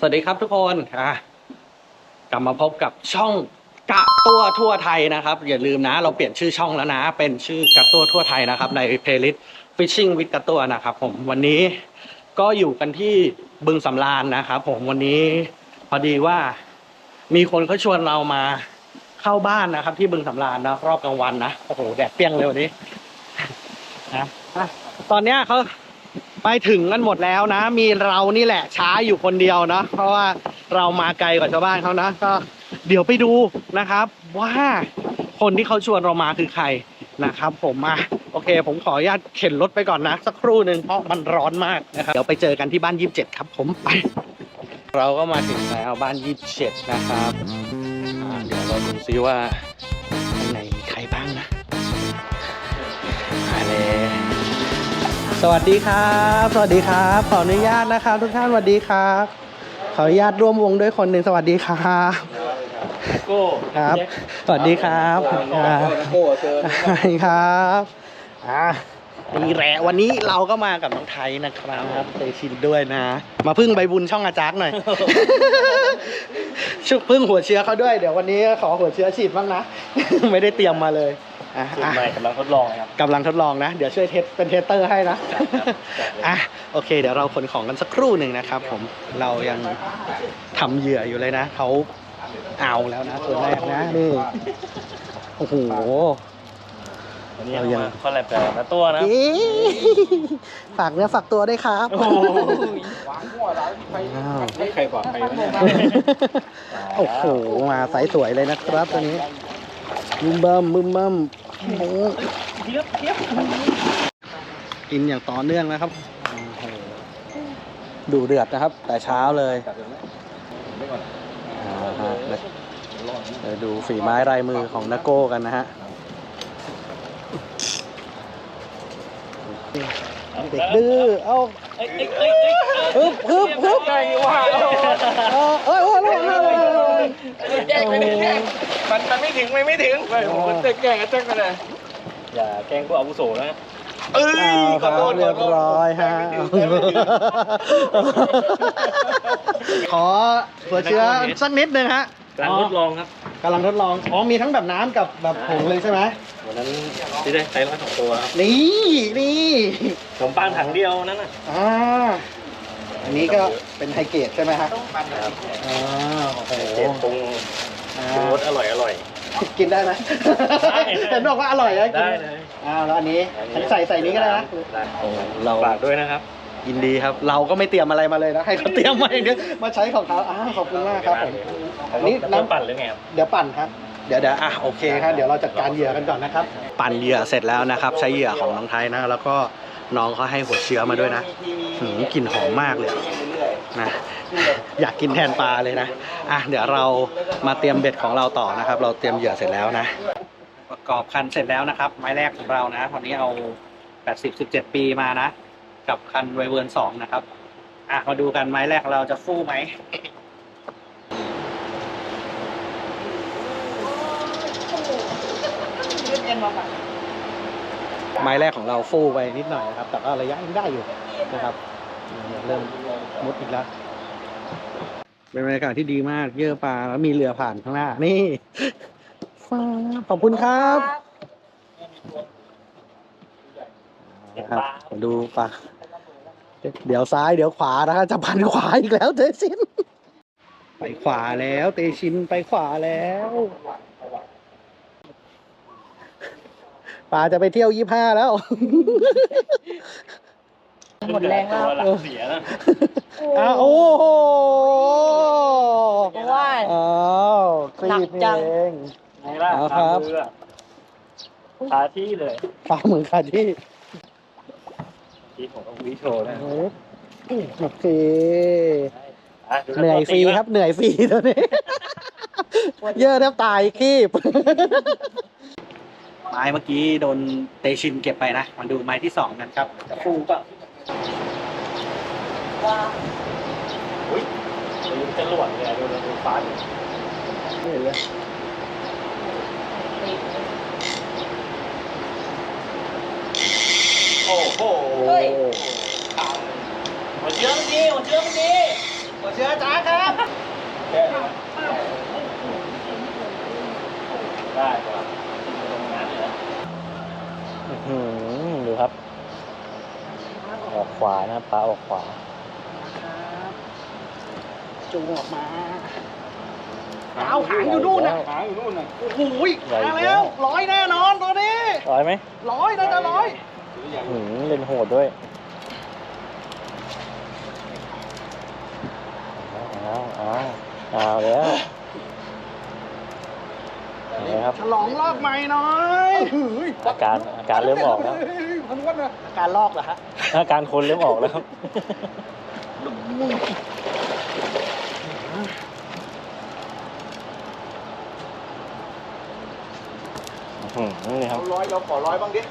สวัสดีครับทุกคนอะกลับมาพบกับช่องกะตัวทั่วไทยนะครับ อย่าลืมนะ เราเปลี่ยนชื่อช่องแล้วนะ เป็นชื่อกะตัวทั่วไทยนะครับ ในเพลย์ลิสต์ Fishing with กะตัวนะครับ ผมวันนี้ก็อยู่กันที่บึงสำราญนะครับผมวันนี้พอดีว่ามีคนเขาชวนเรามาเข้าบ้านนะครับ ที่บึงสำราญนะรอบกลางวันนะโอ้โหแดดเปรี้ยงเลยวันนี้นะอะตอนเนี้ยเขา ไปถึงกันหมดแล้วนะ มีเรานี่แหละช้าอยู่คนเดียวนะ เพราะว่าเรามาไกลกว่าชาวบ้านเขานะ ก็เดี๋ยวไปดูนะครับ ว่าคนที่เขาชวนเรามาคือใครนะครับ ผมมาโอเค ผมขออนุญาตเข็นรถไปก่อนนะ สักครู่หนึ่งเพราะมันร้อนมากนะครับเดี๋ยวไปเจอกันที่บ้านยี่สิบเจ็ดครับ ผมไป เราก็มาถึงแล้วบ้านยี่สิบเจ็ดนะครับอ่าเดี๋ยวเราดูซิว่าข้างในมีใครบ้างนะมาเลย สวัสดีครับ สวัสดีครับ ขออนุญาตนะครับ ทุกท่านสวัสดีครับ ขออนุญาตร่วมวงด้วยคนหนึ่งสวัสดีครับโก้ครับ สวัสดีครับโก้เจอสวัสดีครับอ่านี่แหละวันนี้เราก็มากับน้องไทยนะครับเตชินด้วยนะ มาพึ่งใบบุญช่องอาจักหน่อยชุบพึ่งหัวเชื้อเขาด้วย เดี๋ยววันนี้ขอหัวเชื้อฉีดบ้างนะ ไม่ได้เตรียมมาเลย อะจุดอะใหม่กำลังทดลองครับ กำลังทดลองนะ เดี๋ยวช่วยเทสเป็นเทสเตอร์ให้นะครับครับอะโอเค เดี๋ยวเราขนของกันสักครู่หนึ่งนะครับผมเรายังทำเหยื่ออยู่เลยนะเขาเอาแล้วนะตัวแรกนะนี่โอ้โห วันนี้เราเรายัยังงคอลแลบกับนาตัวนะ เอ๊ะฝากเนื้อฝากตัวด้วยครับ โอ้โหอ้าว ไม่ใครกว่าใครวะเนี่ย โอ้โหมาไซส์สวยเลยนะครับตัวนี้ มึมบัมมึมบัมโอ้โหกินอย่างต่อเนื่องนะครับโอ้โหดูเดือดนะครับ แต่เช้าเลยอ่าฮะเดี๋ยวดูฝีไม้ลายมือของนักโก้กันนะฮะเด็กดื้อเอาเอ้ยเอ้ยเอ้ยเอ้ยฮึบฮึบฮึบไงว่าเอาเอ้ยโอ้ยโอ้ยโอ้ยโอ้ยโอ้ยแกล้งไม่ได้แกล้งมันมันไม่ถึงมันไม่ถึงไม่ผมมันจะแกล้งกันจังกันเลยอย่าแกล้งพวกอาวุโสนะเอ้ยเอาครับเรียบร้อยฮะ ขอหัวเชื้อสักนิดนึงฮะการทดลองครับกำลังทดลอง อ๋อ มีทั้งแบบน้ำกับแบบผงเลยใช่ไหมวันนั้นที่ได้ใช้ร้อยสองตัวครับ นี่นี่ขนมปังถังเดียวนั่นน่ะ อ่า อันนี้ก็เป็นไฮเกรดใช่ไหมฮะครับอ่าโอ้โหเจ็ดปรุง อ่าปรุงรสอร่อยอร่อย กินได้ไหมได้เห็นบอกว่าอร่อยนะกินได้เลย อ้าวแล้วอันนี้ฉันใส่ใส่นี้ก็ได้นะได้โอ้เราฝากด้วยนะครับ ยินดีครับ เราก็ไม่เตรียมอะไรมาเลยนะให้เขาเตรียมมาอย่างเดียวมาใช้ของเขาอ้าวขอบคุณมากครับผมอันนี้น้ำน้ำปั่นหรือไงครับ เดี๋ยวปั่นครับ เดี๋ยวเดี๋ยวอะโอเคครับเดี๋ยวเราจัดการเหยื่อกันก่อนนะครับ ปั่นเหยื่อเสร็จแล้วนะครับ ใช้เหยื่อของน้องไทยนะ แล้วก็น้องเขาให้หัวเชื้อมาด้วยนะหืมกลิ่นหอมมากเลย นะอยากกินแทนปลาเลยนะอะเดี๋ยวเรามาเตรียมเบ็ดของเราต่อนะครับ เราเตรียมเหยื่อเสร็จแล้วนะ ประกอบคันเสร็จแล้วนะครับ ไม้แรกของเรานะวันนี้เอา 80 17 ปีมานะ กับคันไวเวิร์น2นะครับอะมาดูกันไม้แรกเราจะฟู่ไหมไม้แรกของเราฟู่ไปนิดหน่อยนะครับ แต่ก็ระยะยังได้อยู่นะครับ เนี่ยเริ่มมุดอีกแล้วเป็นบรรยากาศที่ดีมาก เยอะปลาแล้วมีเรือผ่านข้างหน้า นี่ฟ้าขอบคุณครับนะครับมาดูปลาเดี๋ยวซ้ายเดี๋ยวขวานะครับจะพันขวาอีกแล้วเตชิน ไปขวาแล้วเตชินไปขวาแล้วปลาจะไปเที่ยวยี่ห้าแล้ว หมดแรงแล้วตัวหลังเสียนะอ้าวโอ้โหเพราะว่า อ้าวคลีหนับกนี่จังเองไงล่ะเอาครับตามมืออะคาที่เลยปลาเหมือนกันที่ที่ผมต้องวิโชว์นะโอเคอะดูเหนื่อยฟรีครับเหนื่อยฟรีตัวนี้ เยอะแทบตายคีบ ไม้เมื่อกี้โดนเตชินเก็บไปนะมาดูไม้ที่สองกันครับจะฟูเปล่ะ อุ้ยดูจรวดเลยอะดูดูฟ้าดิไม่เห็นเลยโอ้โหเฮ้ยหัวเชื้อมันดีหัวเชื้อมันดีหัวเชื้อจ้าครับแค่นี้นได้ครับตรงนั้นเลยนะอือหือดูครับ ออกขวานะครับปลาออกขวา จูงออกมาเอาหางอยู่นู่นนะหางอยู่นู่นน่ะโอ้โหใหญ่มาแล้แล้ววร้อยแน่นอนตัวนี้ร้อยไหมร้อยน่าจะร้อยหืมเล่นโหดด้วยเอาเอาเอาแล้วนี่ครับฉลองลอกใหม่หน่อยอาการอาการเริ่มออกแล้วมันวัดนะอาการลอกเหรอฮะอาการคนเริ่มออกแล้วครับ อื้อ หือนี่ครับ ร้อยเราขอร้อยบ้างดิ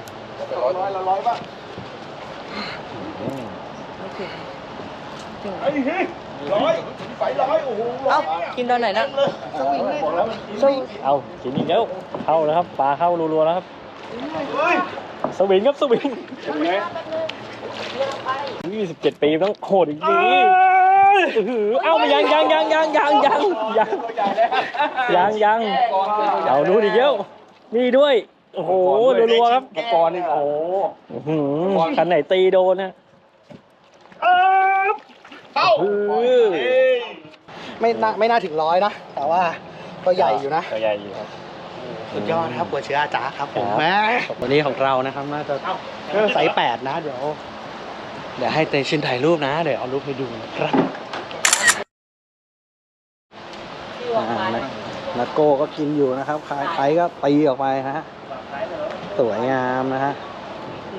เราร้อยเราร้อยบ้างอืมไอ้เฮ้ยร้อยไฟร้อยโอ้โหเอ้ากินตอนไหนนะสวิงเลยบอกแล้วมันเอากินอีกแล้วเข้าแล้วครับปลาเข้ารัวๆแล้วครับเฮ้ยสวิงครับสวิงยี่สิบเจ็ดปีต้องโหดอีกทีอื้อหือเอ้ามายังยังยังยังยังยังยังยังยังเอาดูดิเย้ว มีด้วย โอ้โหรัวๆครับตะกอนนี่โอ้อื้อหือคันไหนตีโดนนะเอ้าอื้อไม่น่าไม่น่าถึงร้อยนะ แต่ว่าก็ใหญ่อยู่นะก็ใหญ่อยู่ครับ สุดยอดครับหัวเชื้ออาจารย์ครับผมครับแม่วันนี้ของเรานะครับน่าจะไซส์แปดนะ เดี๋ยว เดี๋ยวให้เตชินถ่ายรูปนะ เดี๋ยวเอารูปให้ดูนะครับอ่านะ นาโก้ก็กินอยู่นะครับใครใครก็ตีออกไปฮะสวยงามนะฮะ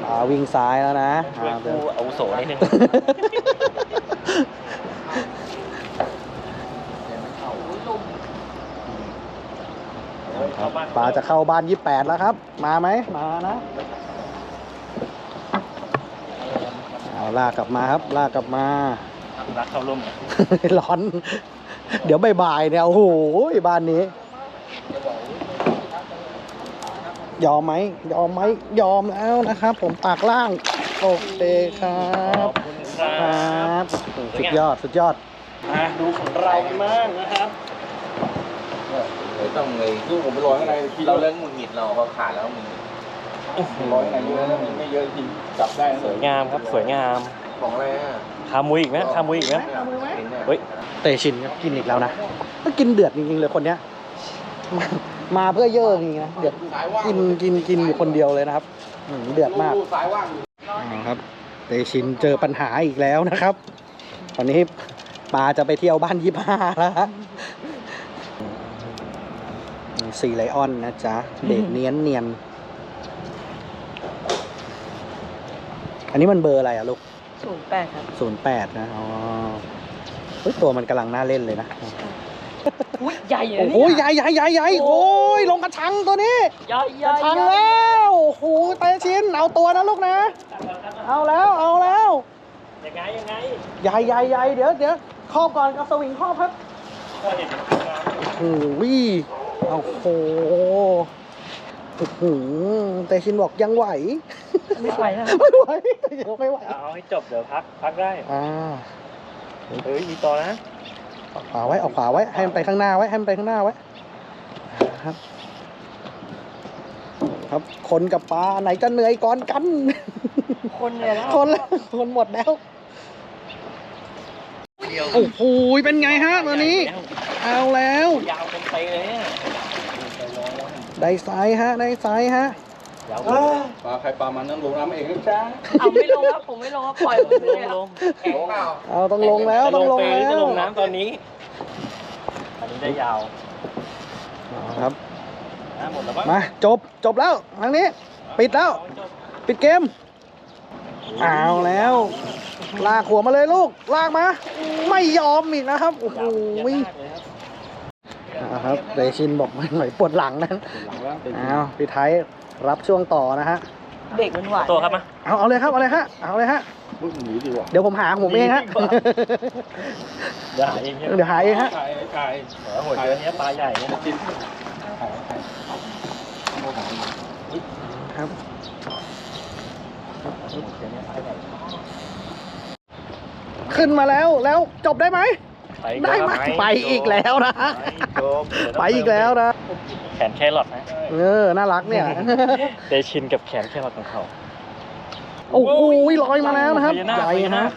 ปลาวิ่งซ้ายแล้วนะช่วยอ่าเดี๋ยวผู้อาวุโสนิดนึงปลาจะเข้าบ้านยี่แปดแล้วครับ มาไหม มานะ เอาลากกลับมาครับ ลากกลับมา รักเข้าร่วม ร้อน เดี๋ยวบ่ายๆเนี่ยโอ้โหบ้านนี้ ยอมไหมยอมไหมยอมแล้วนะครับ ผมปากล่างโอเคครับคุณคครัรับบสุดยอดสุดยอดอะดูของเรากันบ้างนะครับไม่ต้องเลยคือผมไปร้อยข้างในที่เราเล่นหงุดหงิดเราพอขาดแล้วมึงร้อยข้างในเยอะแล้วมันไม่เยอะจริงจับได้สวยงามครับสวยงามของอะไรอะ คามุยอีกไหมคามุยอีกไหมเห็นเนี่ยเฮ้ยเตชินก็กินอีกแล้วนะก็กินเดือดจริงๆเลยคนเนี้ยมามาเพื่อเยอะจริงๆนะเดือดสายว่างกินกินกินอยู่คนเดียวเลยนะครับอืมเดือดมากสายว่างอยู่อ่าครับ เตชินเจอปัญหาอีกแล้วนะครับ ตอนนี้ปาจะไปเที่ยวบ้านยี่ห้าแล้วฮะสี่ไลออนนะจ๊ะเด็กเนียนเนียนอันนี้มันเบอร์อะไรอะลูก ศูนย์แปดครับ ศูนย์แปดนะอ๋อเฮ้ยตัวมันกำลังน่าเล่นเลยนะ อุ้ยใหญ่เลยโอ้โหใหญ่ใหญ่ใหญ่ใหญ่โอ้ยลงกระชังตัวนี้ ใหญ่ใหกญ่ระชังแล้วโอ้โหเตชินเอาตัวนะลูกนะ เอาแล้วเอาแล้วยังไงยังไงใหญ่ใหญ่ใหญ่เดี๋ยวเดี๋ยวครอบก่อนกับสวิงครอบครับก็เห็นโอ้โหโอ้โหโอ้โหเตชินบอกยังไหว ไม่ไหวแล้วไม่ไหวยังไม่ไหวเอาให้จบเดี๋ยวพักพักได้อ่าเฮ้ยมีต่อนะเอาขวาไว้เอาขวาไว้ให้มันไปข้างหน้าไว้ให้มันไปข้างหน้าไว้ครับ ครับ คนกับปลาไหนจะเหนื่อยก่อนกัน คนเลยแล้วคนละคนหมดแล้วโอ้โหเป็นไงฮะตัวนี้ เอาแล้วยาวเป็นไปเลยเนี่ยได้ไซส์ฮะ ได้ไซส์ฮะยาว ปลาใครปลามันนั่งลงน้ำเองนะจ๊ะเอาไม่ลงครับผมไม่ลงครับปล่อยผมลเลยงอะลงแข็งเปล่าเอาต้องลงแล้วจะต้องลงเปแล้จะวลงน้ำตอนนี้ อันนี้ได้ยาวเอาครับนะหมดแล้วปะมาจบจบแล้วทางนี้ ปิดแล้ว ปิดเกมเอาแล้ว ลากหัวมาเลยลูก ลากมา ไม่ยอมอีกนะครับโอ้โหยาวมากเลยครับเอาครับเดชินบอกไม่ไหวปวดหลังนะเอาพี่ไทย รับช่วงต่อนะฮะเด็กมันหวานตัวครับมาเอาเอาเลยครับเอาเลยฮะเอาเลยฮะบึ้งหนีดีกว่า เดี๋ยวผมหาผมเองฮะ เดี๋ยวหาเองเนี่ยเดี๋ยวหาเองฮะไก่ไก่โอ้โหเจอเนี้ยปลาใหญ่เนี่ยกินครับขึ้นมาแล้วแล้วจบได้ไหม ได้ไหมไปอีกแล้วนะจบ ไปอีกแล้วนะ แขนแครอทนะเออ น่ารักเนี่ยเดชินกับแขนแครอทของเขา โอ้โหลอยมาแล้วนะครับพญานาคใหญ่พญานาฮะ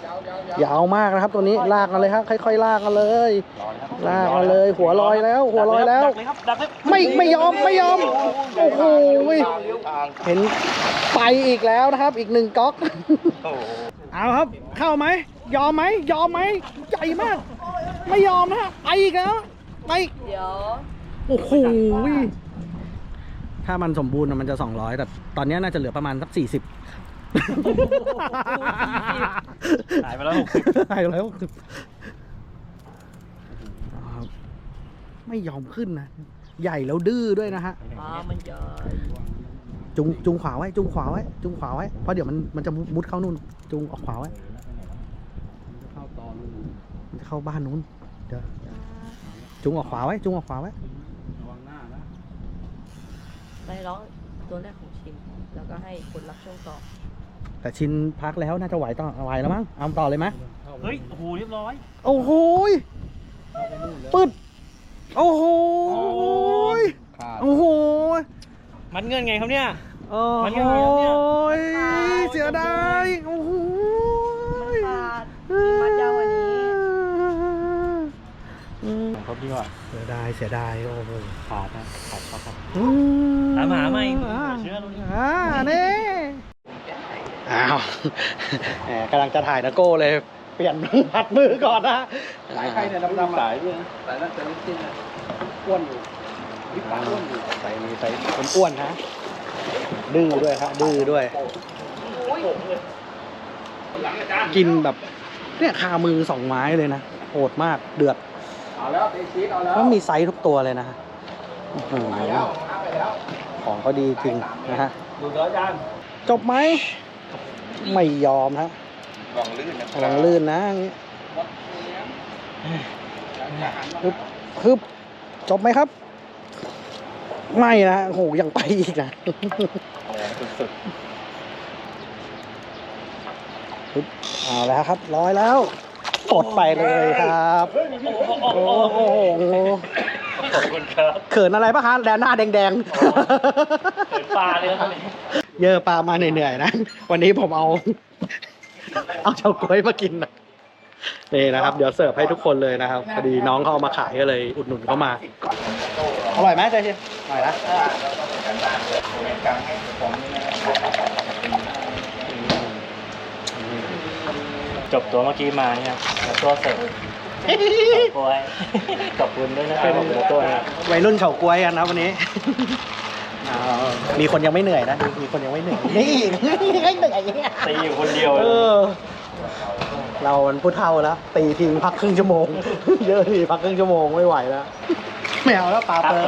คยาวมากนะครับตัวนี้ ลากมาเลยครับ ค่อยๆ ลากมาเลยรอนะครับลากมาเลย หัวลอยแล้ว หัวลอยแล้วดักเลยครับดักเลยไม่ ไม่ยอม ไม่ยอม โอ้โห เห็นไปอีกแล้วนะครับ อีกหนึ่งก๊อกโอ้โหเอาครับ เข้าไหม ยอมไหม ยอมไหม ใหญ่มาก ไม่ยอมนะฮะไปอีกแล้ว ไปอีกเดี๋ยวโอ้โหถ้ามันสมบูรณ์อะมันจะสองร้อยแต่ตอนนี้น่าจะเหลือประมาณสักสี่สิบหายไปแล้วหกสิบหายไปแล้ว60ครับไม่ยอมขึ้นนะ ใหญ่แล้วดื้อด้วยนะฮะปลามันใหญ่จุงจุงขวาไว้ จุงขวาไว้ จุงขวาไว้ เพราะเดี๋ยวมันมันจะมุดเข้านู่น จุงออกขวาไว้มันจะเข้าบ้านนู้น เดี๋ยว จุงออกขวาไว้ จุงออกขวาไว้ไปร้องตัวแรกของชิมแล้วก็ให้คนรับช่วงต่อแต่ชินพักแล้วน่าจะไหวต่อไหวแล้วมั้งเอาต่อเลยไหมเฮ้ย โอ้โห เรียบร้อย โอ้โหยปึ๊ดโอ้โหยขาดโอ้โหยมันเงินไงครับเนี่ย โอ้มันโหยังไงครับเนี่ยยเสียดายโอ้โหย ขาดมัดยาวกวันนี้ อืม ของเขา ดีกว่าเสียดายเสียดายโอ้โหขาดนะขาดเขาครับอืมตามหาไหมอ่าเชื่อเราดิอ่านี่อ้าวแหมกำลังจะถ่ายนะโก้เลย เปลี่ยนพัดมือก่อนนะสายใครเนี่ยดำๆสายเนี่ยสายนั่นจะไม่สิ้นนะอ้วนอยู่วิปาอ้วนอยู่ใส่ใส่คนอ้วนฮะดื้อด้วยครับดื้อด้วย กินแบบเนี่ยคามือสองไม้เลยนะโหดมากเดือด เอาแล้วเตชีสเอาแล้วมันมีไซส์ทุกตัวเลยนะฮะอื้อหือไปแล้วน้ำไปแล้วของเขาดีจริงนะฮะ ดูแล้วจานจบไหม ไม่ยอมฮะลองลื่นนะระวังลื่นนะอย่างงี้ฮึบฮึบจบไหมครับ ไม่นะโอ้โหยังไปอีกนะ โอ้โหสุดฮึบเอาแล้วครับร้อยแล้ว กดไปเลยครับๆโอ้โหขอบคุณครับเขินอะไรปะคะแดนหน้าแดงเกิดปลาเลยครับตอนนี้ๆเยอะปลามาเหนื่อยๆนะ วันนี้ผมเอา เอาเฉาก๊วยมากินนะนี่นะครับ เดี๋ยวเสิร์ฟให้ทุกคนเลยนะครับ พอดีน้องเขาเอามาขายก็เลยอุดหนุนเขามา อร่อยไหมเจ๊ชิอร่อยนะกลางให้ผมนี่นะ จบตัวเมื่อกี้มาเนี่ยแล้วตัวเสร็จโอ้ยขอบคุณด้วยนะครับเป็นขอบคุณตัวนะวัยรุ่นเฉาก๊วยกันนะวันนี้อ่ามีคนยังไม่เหนื่อยนะ มีคนยังไม่เหนื่อย นี่ไม่เหนื่อยเนี่ยตีอยู่คนเดียวเออเรามันพูดเท่าแล้ว ตีทิ้งพักครึ่งชั่วโมง เยอะทีพักครึ่งชั่วโมงไม่ไหวแล้ว ไม่เอาแล้วปลาเปิด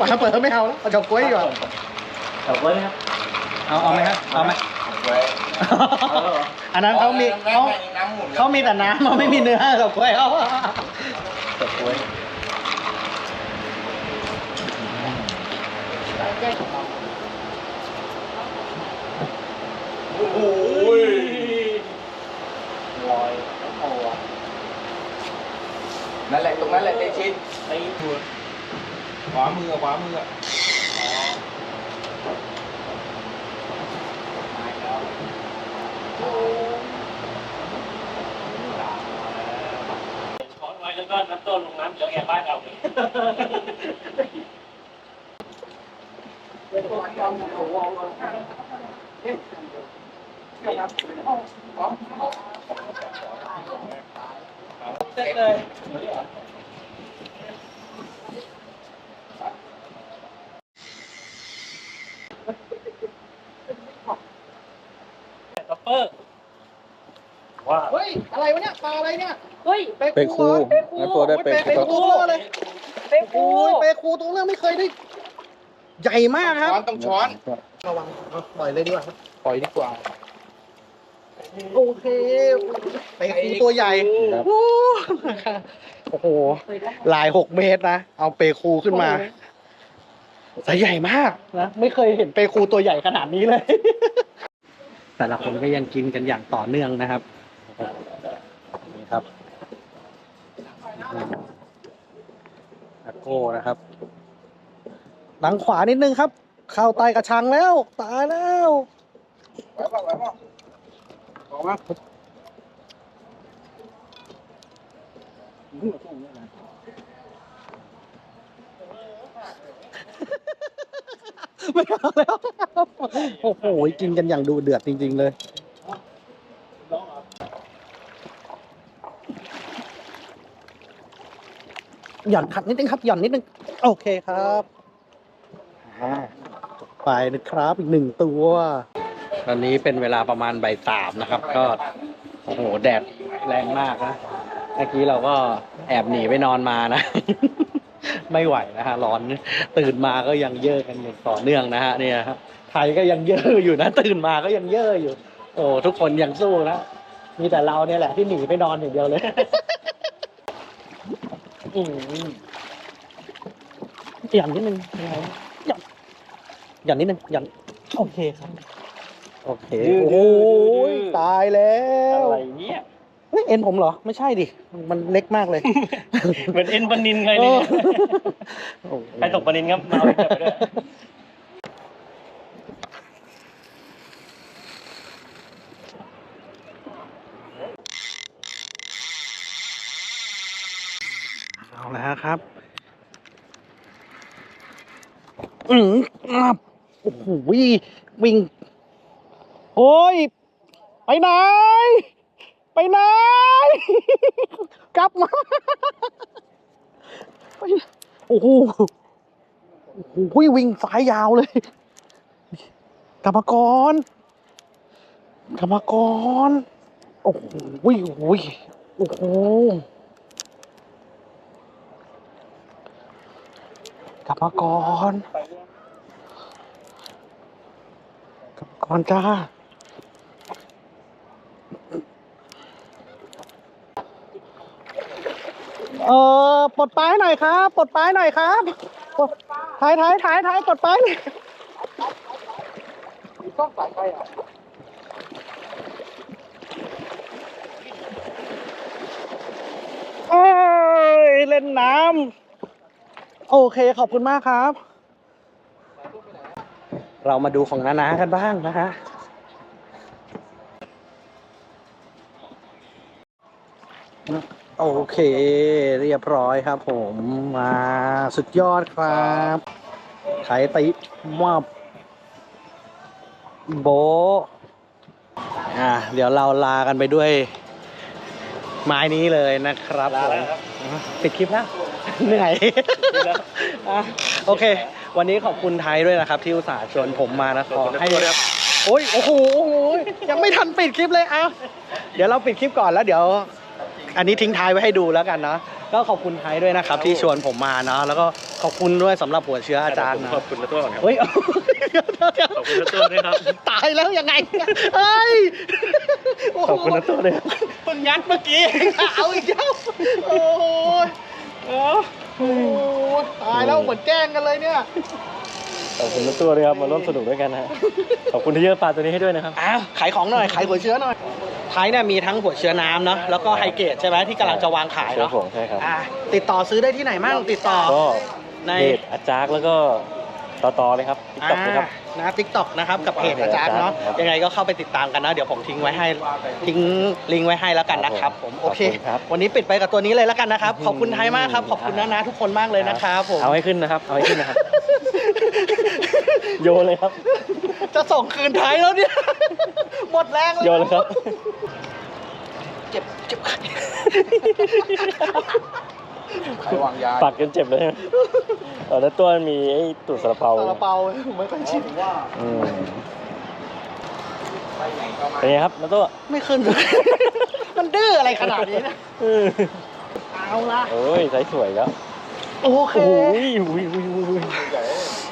ปลาเปิดไม่เอาแล้วเอาเฉาก๊วยดีกว่าขอบคุณนะครับเอาเอาไหมครับเอาไหมไว้อั อันนั้นเขามีเขาเขามีแต่น้ำเขาไม่มีเนื้อเฉาก๊วยเขาขอบคุณโอ้โหลอยโอ้โหนั่นแหละตรงนั้นแหละเตชีสตีหัวขวามือขวามือ ช้อนไว้แล้วก็น้ำต้นลงน้ำเดี๋ยวแกบ้านเอา เสร็จเลยคัพเปอร์ว่าเฮ้ย อะไรวะเนี่ย ปลาอะไรเนี่ย เฮ้ยเปคูเหรอไอ้ตัวได้เปเป็นคูตัวเบลอเลยเป็นกูโอ้ยเปคูตัวเรื่องไม่เคยได้ ใหญ่มากครับ ช้อนต้องช้อน ระวังเอาปล่อยเลยดีกว่าครับปล่อยดีกว่า โอเคเปคูตัวใหญ่ครับโอ้โอ้โห ลายหกเมตรนะ เอาเปคูขึ้นมาสายใหญ่มากนะ ไม่เคยเห็นเปคูตัวใหญ่ขนาดนี้เลย แต่ละคนก็ยังกินกันอย่างต่อเนื่องนะครับ นี่ครับนอ้นะครับ หลังขวานิดนึงครับ เข้าใต้กระชังแล้ว ตายแล้ว ไหวป่ะไหวป่ะอ อกมาไม่เอาแล้ว โอ้โห กินกันอย่างดูเดือดจริง ๆ เลยหย่อนขัดนิดนึงครับ หย่อนนิดนึง โอเคครับ ไปนะครับ อีกหนึ่งตัว ตอนนี้เป็นเวลาประมาณบ่ายสามนะครับ ก็โอ้โหแดดแรงมากนะเมื่อกี้เราก็แอบหนีไปนอนมานะ ไม่ไหวนะฮะร้อนตื่นมาก็ยังเย่อกันอย่างต่อเนื่องนะฮะเนี่ยครับไทยก็ยังเย่ออยู่นะ ตื่นมาก็ยังเย่ออยู่ โอ้ทุกคนยังสู้นะมีแต่เราเนี่ยแหละที่หนีไปนอนอย่างเดียวเลยอืมหย่อนนิดนึงยังไงนะหย่อนหย่อนนิดนึงหย่อนโอเคครับ โอเคดื้อโอ้ดื้โหอดื้อตายแล้ว อะไรเนี่ยเฮ้ยเอ็นผมเหรอ ไม่ใช่ดิ มันเล็กมากเลย เหมือนเอ็นปนินใครเลยเนี่ยโอ้โหใครตกปนินครับมาเอาไปจับไปด้วยเอาแล้วครับ อืมอับโอ้โหวิ่ง โอ้ย ไปไหน ไปไหน กลับมาโอ้โหโอ้โหวิ่งสายยาวเลยกรรมกรกรรมกรโอ้โหโอ้โหโอ้โหกรรมกรกรรมกรจ้า เออปลดป้ายหน่อยครับปลดป้ายหน่อยครับปลดถ่ายถ่ายถ่ายถ่ายปลดป้ายหน่อยต้องสายไฟอะเอ้ยเล่นน้ำโอเคขอบคุณมากครับ เรามาดูของนานากันบ้างนะฮะ โอเค เรียบร้อยครับผมมาสุดยอดครับไถติมับโบะอะเดี๋ยวเราลากันไปด้วย ไม้นี้เลยนะครับลาผมแล้วครับอะปิดคลิปแล้วเหนื่อยแล้วอะโอเค วันนี้ขอบคุณไทยด้วยนะครับ ที่อุตส่าห์ชวนผมมานะขอให้โอ้ยโอ้โหโอ้โหยังไม่ทันปิดคลิปเลยอะเดี๋ยวเราปิดคลิปก่อนแล้วเดี๋ยว อันนี้ทิ้งท้ายไว้ให้ดูแล้วกันเนาะก็ขอบคุณไทยด้วยนะครับ ที่ชวนผมมาเนาะแล้วก็ขอบคุณด้วยสำหรับหัวเชื้ออาจารย์นะขอบคุณนะตัวก่อนครับเฮ้ยขอบคุณนะตัวด้วยครับตายแล้วยังไงเฮ้ยโโหขอบคุณนะตัวด้วยครับเพิ่งยัดเมื่อกี้เอาอีกแล้วโอ้โหโอ้โหตายแล้วเหมือนแกล้งกันเลยเนี่ยขอบคุณนะตัวด้วยครับมาร่วมสนุกด้วยกันนะฮะขอบคุณที่เยอะปลาตัวนี้ให้ด้วยนะครับอ้าวขายของหน่อยขายหัวเชื้อหน่อย ไทยเนี่ยมีทั้งหัวเชื้อน้ำเนาะแล้วก็ไฮเกรดใช่ไหมที่กำลังจะวางขายเชื้อเนาะผงใช่ครับ อ่าติดต่อซื้อได้ที่ไหนมั่งติดต่อก็ใน เพจอาจารย์แล้วก็ต่อต่อเลยครับติ๊กต็อกนะครับอ่า นะทิกตอกนะครับกับเพจอาจารย์เนาะครับยังไงก็เข้าไปติดตามกันนะ เดี๋ยวผมทิ้งไว้ให้ทิ้งลิงก์ไว้ให้แล้วกันนะครับ ผมโอเคขอบคุณครับวันนี้ปิดไปกับตัวนี้เลยแล้วกันนะครับขอบคุณไทยมากครับขอบคุณนะนะทุกคนมากเลยนะครับผมเอาให้ขึ้นนะครับเอาให้ขึ้นนะครับโยนเลยครับ จะส่งคืนไทยแล้วเนี่ยหมดแรงเลยโยนเลยครับ เจ็บเจ็บไข้ ใครวางยาปักกันเจ็บเลยเออแล้วตัวมันมีไอ้ตุ่นซาลาเปาซาลาเปาผมไม่ค่อยชินว่าอืมเป็นไงครับแล้วตัวไม่ขึ้นเลยมันดื้ออะไรขนาดนี้นะเออเอาละโอ้ยใสสวยแล้วโอเคโอ้ยอุ้ยอุ้ยอุ้ยอุ้ย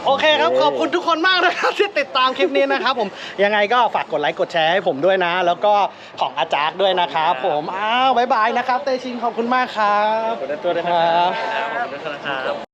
โอเคครับ ขอบคุณทุกคนมากนะครับที่ติดตามคลิปนี้นะครับผมยังไงก็ฝากกดไลค์กดแชร์ให้ผมด้วยนะ แล้วก็ของอาจารย์ด้วยนะครับผมอ้าวบายบายนะครับเตชินขอบคุณมากครับขอบคุณนะตัวด้วยนะครับขอบคุณนะครับ